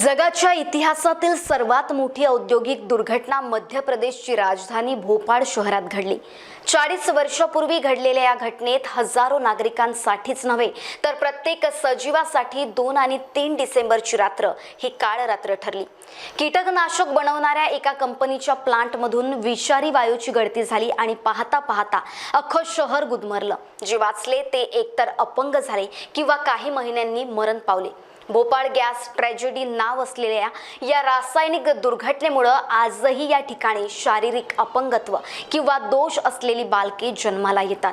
जगाच्या इतिहासातील सर्वात मोठी औद्योगिक दुर्घटना मध्य प्रदेशची राजधानी भोपाळ शहरात घडली. चाळीस वर्षापूर्वी घडलेल्या या घटनेत हजारो नागरिकांसाठीच नव्हे तर प्रत्येक सजीवासाठी दोन आणि तीन डिसेंबरची रात्र ही काळ रात्र ठरली. कीटकनाशक बनवणाऱ्या एका कंपनीच्या प्लांटमधून विषारी वायूची गळती झाली आणि पाहता पाहता अख्खं शहर गुदमरलं. जे वाचले ते एकतर अपंग झाले किंवा काही महिन्यांनी मरण पावले. भोपाळ गॅस ट्रॅजेडी नाव असलेल्या या रासायनिक दुर्घटनेमुळं आजही या ठिकाणी शारीरिक अपंगत्व किंवा दोष असलेली बालके जन्माला येतात.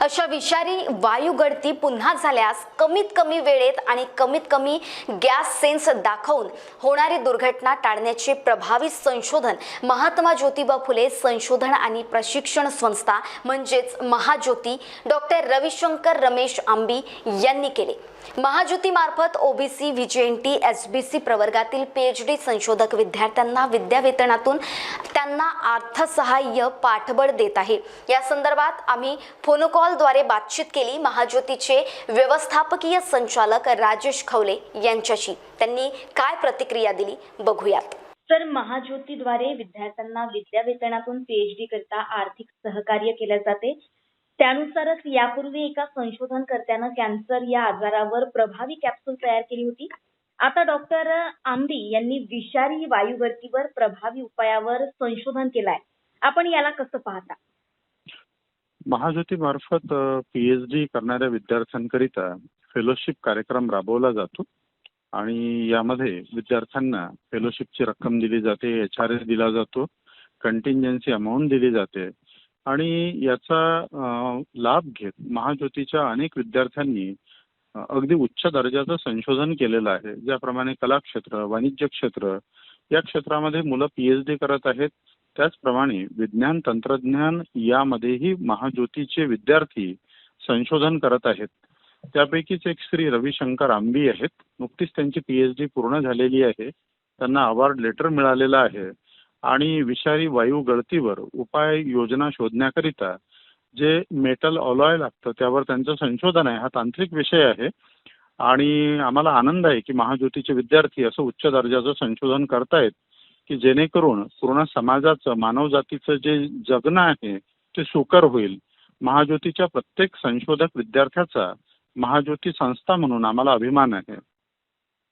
अशा विषारी वायू गळती पुन्हा झाल्यास कमीत कमी वेळेत आणि कमीत कमी गॅस सेन्स दाखवून होणारी दुर्घटना टाळण्याचे प्रभावी संशोधन महात्मा ज्योतिबा फुले संशोधन आणि प्रशिक्षण संस्था म्हणजेच महाज्योती डॉक्टर रविशंकर रमेश आंबी यांनी केले. महाज्योतीमार्फत OBC VJNT S B C प्रवर्गातील पीएचडी संशोधक विद्यार्थ्यांना विद्यावेतनातून त्यांना अर्थसहाय्य पाठबळ देत आहे. या संदर्भात आम्ही फोनकॉलद्वारे बातचीत केली महाज्योतीचे व्यवस्थापकीय संचालक राजेश खवले यांच्याशी. त्यांनी काय प्रतिक्रिया दिली बघूयात. तर महाज्योतीद्वारे विद्यार्थ्यांना विद्यावेतनातून पीएचडी करता आर्थिक सहकार्य केले जाते. त्यानुसारच यापूर्वी एका संशोधनकर्त्यानं कॅन्सर या आजारावर प्रभावी कॅप्सूल तयार केली होती. आता डॉक्टर आंबी यांनी विषारी वायुगळतीवर प्रभावी उपायावर संशोधन केलंय. आपण याला कसं पाहता? महाज्योती मार्फत पीएचडी करणाऱ्या विद्यार्थ्यांकरिता फेलोशिप कार्यक्रम राबवला जातो आणि यामध्ये विद्यार्थ्यांना फेलोशिपची रक्कम दिली जाते एच आर एस दिला जातो कंटिंजन्सी अमाऊंट दिली जाते आणि याचा लाभ घेत महाज्योतीच्या अनेक विद्यार्थ्यांनी अगदी उच्च दर्जाचं संशोधन केलेलं आहे. ज्याप्रमाणे कला क्षेत्र वाणिज्य क्षेत्र या क्षेत्रामध्ये मुलं पीएच डी करत आहेत. त्याचप्रमाणे विज्ञान तंत्रज्ञान यामध्येही महाज्योतीचे विद्यार्थी संशोधन करत आहेत. त्यापैकीच एक श्री रविशंकर आंबी आहेत. नुकतीच त्यांची पीएच डी पूर्ण झालेली आहे. त्यांना अवॉर्ड लेटर मिळालेलं आहे. आणि विषारी वायू गळतीवर उपाय योजना शोधण्याकरिता जे मेटल ऑलॉय लागतं त्यावर त्यांचं संशोधन आहे. हा तांत्रिक विषय आहे. आणि आम्हाला आनंद आहे की महाज्योतीचे विद्यार्थी असं उच्च दर्जाचं संशोधन करतायत की जेणेकरून पूर्ण समाजाचं मानवजातीचं जे जगणं आहे ते सुकर होईल. महाज्योतीच्या प्रत्येक संशोधक विद्यार्थ्याचा महाज्योती संस्था म्हणून आम्हाला अभिमान आहे.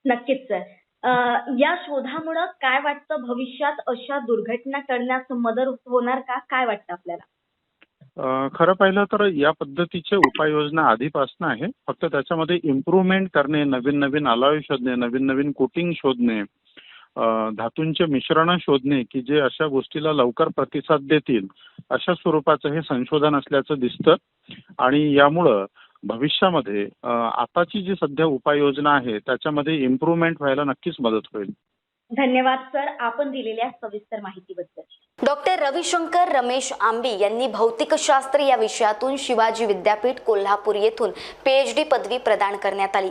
नक्कीच सर. अं, या शोधामुळं काय वाटतं भविष्यात अशा दुर्घटना टळण्यास मदत होणार का? काय वाटतं आपल्याला? खरं पाहिलं तर या पद्धतीचे उपाययोजना आधीपासून आहे. फक्त त्याच्यामध्ये इम्प्रूव्हमेंट करणे नवीन नवीन अलाय शोधणे नवीन नवीन कोटिंग शोधणे धातूंचे मिश्रण शोधणे की जे अशा गोष्टीला लवकर प्रतिसाद देतील अशा स्वरूपाचं हे संशोधन असल्याचं दिसतं. आणि यामुळं भविष्यामध्ये आताची जी सध्या उपाययोजना आहे त्याच्यामध्ये इम्प्रूव्हमेंट व्हायला नक्कीच मदत होईल. धन्यवाद सर. आपण दिलेल्या सविस्तर माहितीबद्दल. डॉक्टर रविशंकर रमेश आंबी यांनी भौतिकशास्त्र या विषयातून शिवाजी विद्यापीठ कोल्हापूर येथून पीएचडी पदवी प्रदान करण्यात आली.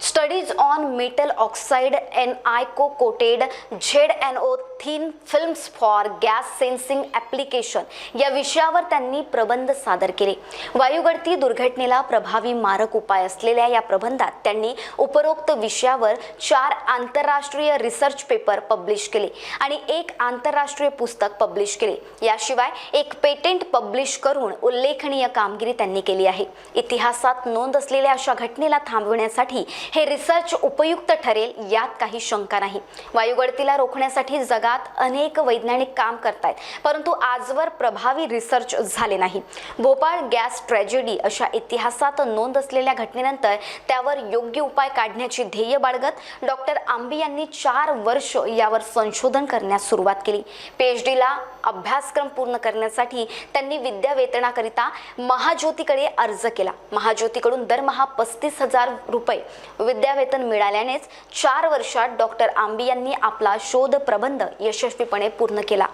Studies on metal oxide N ICO coated Z N O thin films for gas sensing application या विषयावर त्यांनी प्रबंध सादर केले. वायुगळती दुर्घटनेला प्रभावी मारक उपाय असलेल्या या प्रबंधात त्यांनी उपरोक्त विषयावर चार आंतरराष्ट्रीय रिसर्च पेपर पब्लिश केले आणि एक आंतरराष्ट्रीय पुस्तक पब्लिश केले. याशिवाय एक पेटेंट पब्लिश करून उल्लेखनीय कामगिरी त्यांनी केली आहे. इतिहासात नोंद असलेल्या अशा घटनेला थांबविण्यासाठी हे रिसर्च उपयुक्त ठरेल यात काही शंका नाही. वायुगळतीला रोखण्यासाठी जगात अनेक वैज्ञानिक काम करतायत परंतु आजवर प्रभावी रिसर्च झाले नाही. भोपाळ गॅस ट्रॅजेडी अशा इतिहासात नोंद असलेल्या घटनेनंतर त्यावर योग्य उपाय काढण्याची ध्येय बाळगत डॉक्टर आंबी यांनी चार वर्ष यावर संशोधन करण्यास सुरुवात केली. पीएचडीला अभ्यासक्रम पूर्ण करण्यासाठी त्यांनी विद्यावेतनाकरिता महाज्योतीकडे अर्ज केला. महाज्योतीकडून दरमहा पस्तीस हजार रुपये विद्यावेतन मिळाल्यानेच चार वर्षात डॉक्टर आंबी यांनी आपला शोध प्रबंध यशस्वीपणे पूर्ण केला.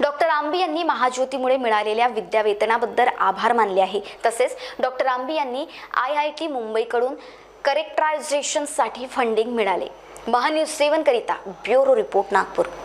डॉक्टर आंबी यांनी महाज्योतीमुळे मिळालेल्या विद्यावेतनाबद्दल आभार मानले आहे. तसेच डॉक्टर आंबी यांनी आय आय टी मुंबईकडून करेक्टरायझेशनसाठी फंडिंग मिळाले. महान्यूज सेवन करिता ब्युरो रिपोर्ट नागपूर.